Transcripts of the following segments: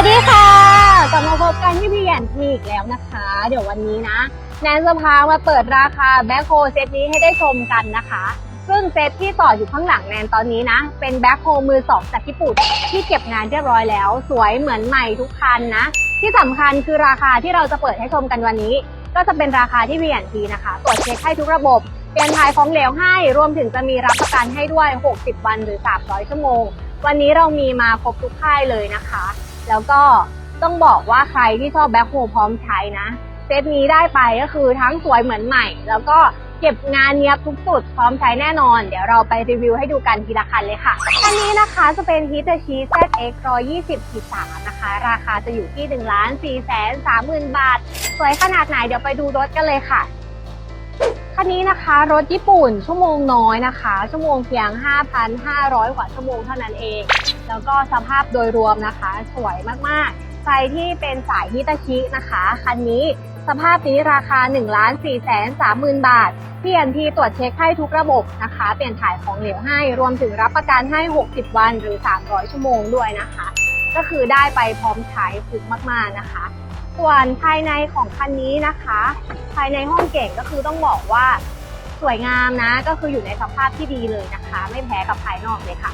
วัสดีค่ะกลับมาพบกันที่พี่แอนทีอีกแล้วนะคะ เดี๋ยววันนี้นะแนนจะพามาเปิดราคาแบ็คโฮเซตนี้ให้ได้ชมกันนะคะ ซึ่งเซตที่ต่ออยู่ข้างหลังแนนตอนนี้นะ เป็นแบ็คโฮมือสองจากญี่ปุ่นที่เก็บงานเรียบร้อยแล้ว สวยเหมือนใหม่ทุกคันนะ ที่สำคัญคือราคาที่เราจะเปิดให้ชมกันวันนี้ ก็จะเป็นราคาที่พี่แอนทีนะคะตรวจเช็คให้ทุกระบบเปลี่ยนถ่ายของเหลวให้รวมถึงจะมีรับประกันให้ด้วย 60 วันหรือ 300 ชั่วโมง วันนี้เรามีมาครบทุกค่ายเลยนะคะ แล้วก็ต้องบอกว่าใครที่ชอบแบ็คโฮพร้อมใช้นะ เซตนี้ได้ไปก็คือทั้งสวยเหมือนใหม่ แล้วก็เก็บงานเนียบทุกจุดพร้อมใช้แน่นอน เดี๋ยวเราไปรีวิวให้ดูกันทีละคันเลยค่ะอันนี้นะคะจะเป็น Hitachi ZX 120 3นะคะ ราคาจะอยู่ที่1ล้าน4แสน30,000 บาท สวยขนาดไหนเดี๋ยวไปดูรถกันเลยค่ะ คันนี้นะคะรถญี่ปุ่นชั่วโมงน้อยนะคะ ชั่วโมงเพียง 5,500 กว่าชั่วโมงเท่านั้นเอง แล้วก็สภาพโดยรวมนะคะ สวยมากๆ ใครที่เป็นสายฮิตาชินะคะ คันนี้สภาพนี้ราคา 1 4 3 0 0 0 0 บาท พี่อันทีตรวจเช็คให้ทุกระบบนะคะ เปลี่ยนถ่ายของเหลวให้ รวมถึงรับประกันให้ 60 วันหรือ 300 ชั่วโมงด้วยนะคะ ก็คือได้ไปพร้อมใช้คุ้มมากๆนะคะ ส่วนภายในของคันนี้นะคะ ภายในห้องเก่งก็คือต้องบอกว่าสวยงามนะ ก็คืออยู่ในสภาพที่ดีเลยนะคะ ไม่แพ้กับภายนอกเลยค่ะ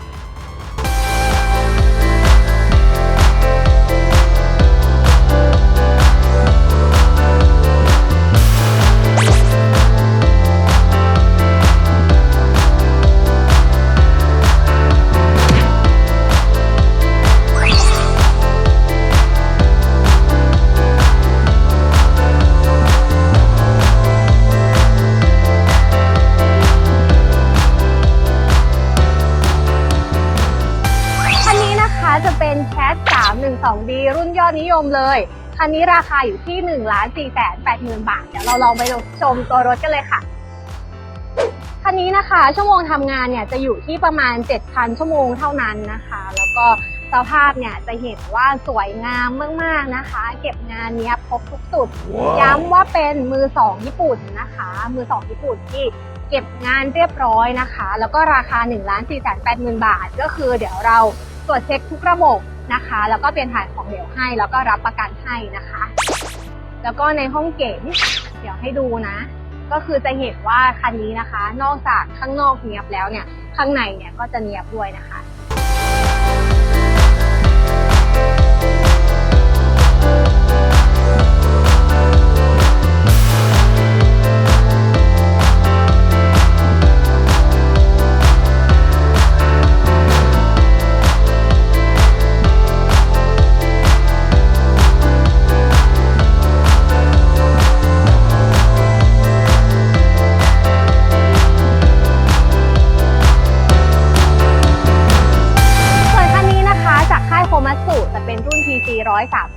นยอดนิยมเลย คันนี้ราคาอยู่ที่1ล้าน4แสน8หมื่นบาท เดี๋ยวเราลองไปชมตัวรถกันเลยค่ะ คันนี้นะคะ ชั่วโมงทำงานเนี่ยจะอยู่ที่ประมาณ 7,000 ชั่วโมงเท่านั้นนะคะ แล้วก็สภาพเนี่ยจะเห็นว่าสวยงามมากๆนะคะ เก็บงานเนี้ยครบทุกจุดย้ำว่าเป็นมือสองญี่ปุ่นนะคะ มือสองญี่ปุ่นที่เก็บงานเรียบร้อยนะคะ แล้วก็ราคา1นึ่งล้านสี่แสนแปดหมื่นบาท ก็คือเดี๋ยวเราตรวจเช็คทุกระบบ นะคะ แล้วก็เปลี่ยนถ่ายของเหลวให้ แล้วก็รับประกันให้นะคะ แล้วก็ในห้องเก๋งเดี๋ยวให้ดูนะ ก็คือจะเห็นว่าคันนี้นะคะ นอกจากข้างนอกเนียบแล้วเนี่ย ข้างในเนี่ยก็จะเนียบด้วยนะคะ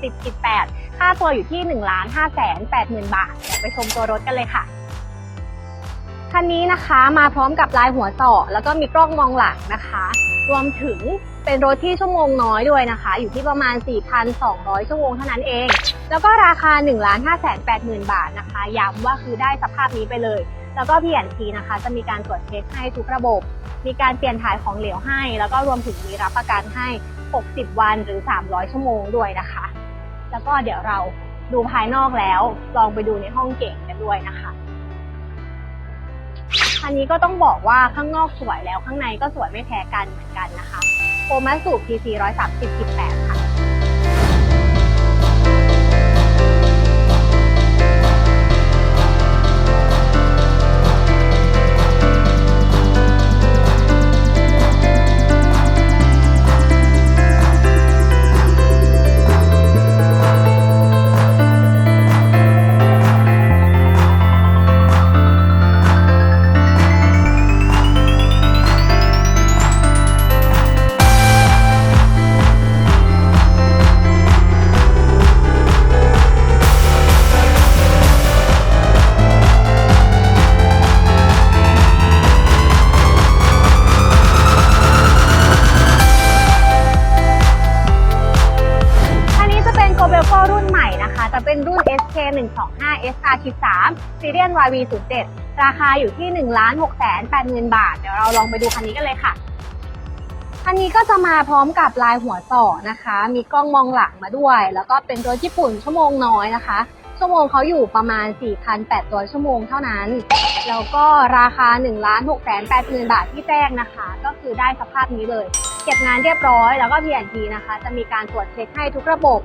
10.8 ค่าตัวอยู่ที่1ล้าน5แสน8หมื่นบาท เดี๋ยวไปชมตัวรถกันเลยค่ะ คันนี้นะคะมาพร้อมกับลายหัวต่อแล้วก็มีกล้องมองหลังนะคะ รวมถึงเป็นรถที่ชั่วโมงน้อยด้วยนะคะ อยู่ที่ประมาณ 4,200 ชั่วโมงเท่านั้นเอง แล้วก็ราคา1ล้าน5แสน8หมื่นบาทนะคะ ย้ำว่าคือได้สภาพนี้ไปเลย แล้วก็ P&T นะคะ จะมีการตรวจเช็คให้ทุกระบบ มีการเปลี่ยนถ่ายของเหลวให้ แล้วก็รวมถึงมีรับประกันให้ 60 วันหรือ 300 ชั่วโมงด้วยนะคะ แล้วก็เดี๋ยวเราดูภายนอกแล้ว ลองไปดูในห้องเก่งกันด้วยนะคะอันนี้ก็ต้องบอกว่าข้างนอกสวยแล้วข้างในก็สวยไม่แพ้กันเหมือนกันนะคะโอมัสสู PC 130 18ค่ะ 125 SR 3 Serial YV 07 ราคาอยู่ที่1ล้าน6แสน8หมื่นบาท เดี๋ยวเราลองไปดูคันนี้กันเลยค่ะ คันนี้ก็จะมาพร้อมกับลายหัวต่อนะคะ มีกล้องมองหลังมาด้วย แล้วก็เป็นรถญี่ปุ่นชั่วโมงน้อยนะคะ ชั่วโมงเขาอยู่ประมาณ 4,800 ชั่วโมงเท่านั้น แล้วก็ราคา 1 6 8 0 0 0 0บาทที่แจ้งนะคะ ก็คือได้สภาพนี้เลย เก็บงานเรียบร้อย แล้วก็ P&T นะคะ จะมีการตรวจเช็คให้ทุกระบบ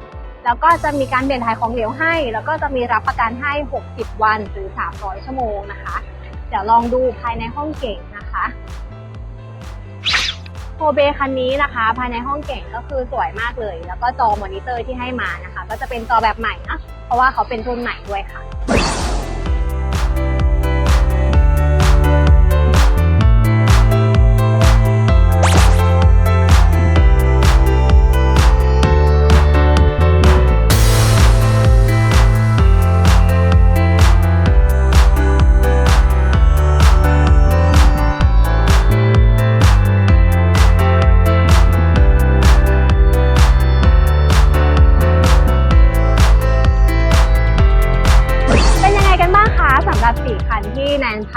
แล้วก็จะมีการเปลี่ยนถ่ายของเหลวให้ แล้วก็จะมีรับประกันให้ 60 วันหรือ 300 ชั่วโมงนะคะ เดี๋ยวลองดูภายในห้องเก่งนะคะโคเบคันนี้นะคะ ภายในห้องเก่งก็คือสวยมากเลย แล้วก็จอมอนิเตอร์ที่ให้มานะคะ ก็จะเป็นจอแบบใหม่นะเพราะว่าเขาเป็นรุ่นใหม่ด้วยค่ะ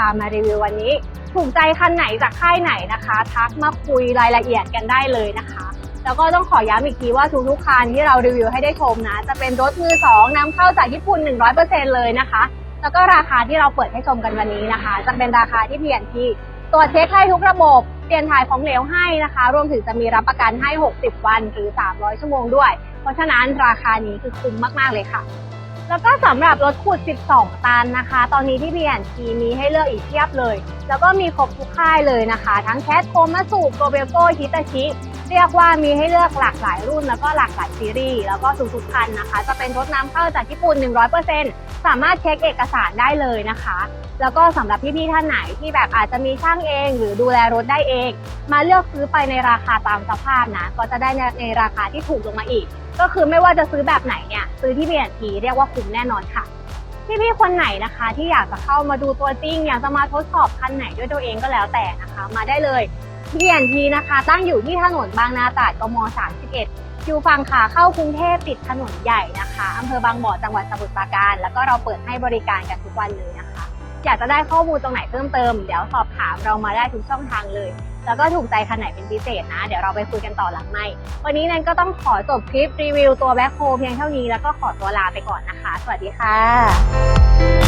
ามารีวิววันนี้ ถูกใจคันไหนจากค่ายไหนนะคะ ทักมาคุยรายละเอียดกันได้เลยนะคะ แล้วก็ต้องขอย้ำอีกทีว่าทุกๆคันที่เรารีวิวให้ได้ชมนะ จะเป็นรถมือสองนำเข้าจากญี่ปุ่น 100%เลยนะคะ แล้วก็ราคาที่เราเปิดให้ชมกันวันนี้นะคะ จะเป็นราคาที่เพียงที่ตัวจเช็คให้ทุกระบบเปลี่ยนถ่ายของเหลวให้นะคะ รวมถึงจะมีรับประกันให้ 60 วันหรือ 300 ชั่วโมงด้วย เพราะฉะนั้นราคานี้คือคุ้มมาก ๆ เลยค่ะ แล้วก็สำหรับรถขุด 12 ตันนะคะ ตอนนี้ที่ B&T มีให้เลือกอีกเทียบเลย แล้วก็มีครบทุกค่ายเลยนะคะ ทั้งแคทโคมาสูโกเบโกฮิตาชิ เรียกว่ามีให้เลือกหลากหลายรุ่น แล้วก็หลากหลายซีรีส์ แล้วก็ทุกๆคันนะคะ จะเป็นรถนำเข้าจากญี่ปุ่น 100%สามารถเช็คเอกสารได้เลยนะคะ แล้วก็สำหรับพี่ๆท่านไหนที่แบบอาจจะมีช่างเอง หรือดูแลรถได้เอง มาเลือกซื้อไปในราคาตามสภาพนะ ก็จะได้ในราคาที่ถูกลงมาอีก ก็คือไม่ว่าจะซื้อแบบไหนเนี่ย ซื้อที่ B&T เรียกว่าคุ้มแน่นอนค่ะพี่ๆคนไหนนะคะ ที่อยากจะเข้ามาดูตัวจริง อยากจะมาทดสอบคันไหนด้วยตัวเองก็แล้วแต่นะคะ มาได้เลย B&T นะคะ ตั้งอยู่ที่ถนนบางนาตราดกม 31 อยู่ฝั่งขาเข้ากรุงเทพติดถนนใหญ่นะคะอำเภอบางบ่อจังหวัดสมุทรปราการ แล้วก็เราเปิดให้บริการกันทุกวันเลยนะคะ อยากจะได้ข้อมูลตรงไหนเพิ่มเติม เดี๋ยวสอบถามเรามาได้ทุกช่องทางเลย แล้วก็ถูกใจคันไหนเป็นพิเศษนะ เดี๋ยวเราไปคุยกันต่อหลังไม่ วันนี้นันก็ต้องขอจบคลิปรีวิวตัวแบ็คโฮเพียงเท่านี้แล้วก็ขอตัวลาไปก่อนนะคะ สวัสดีค่ะ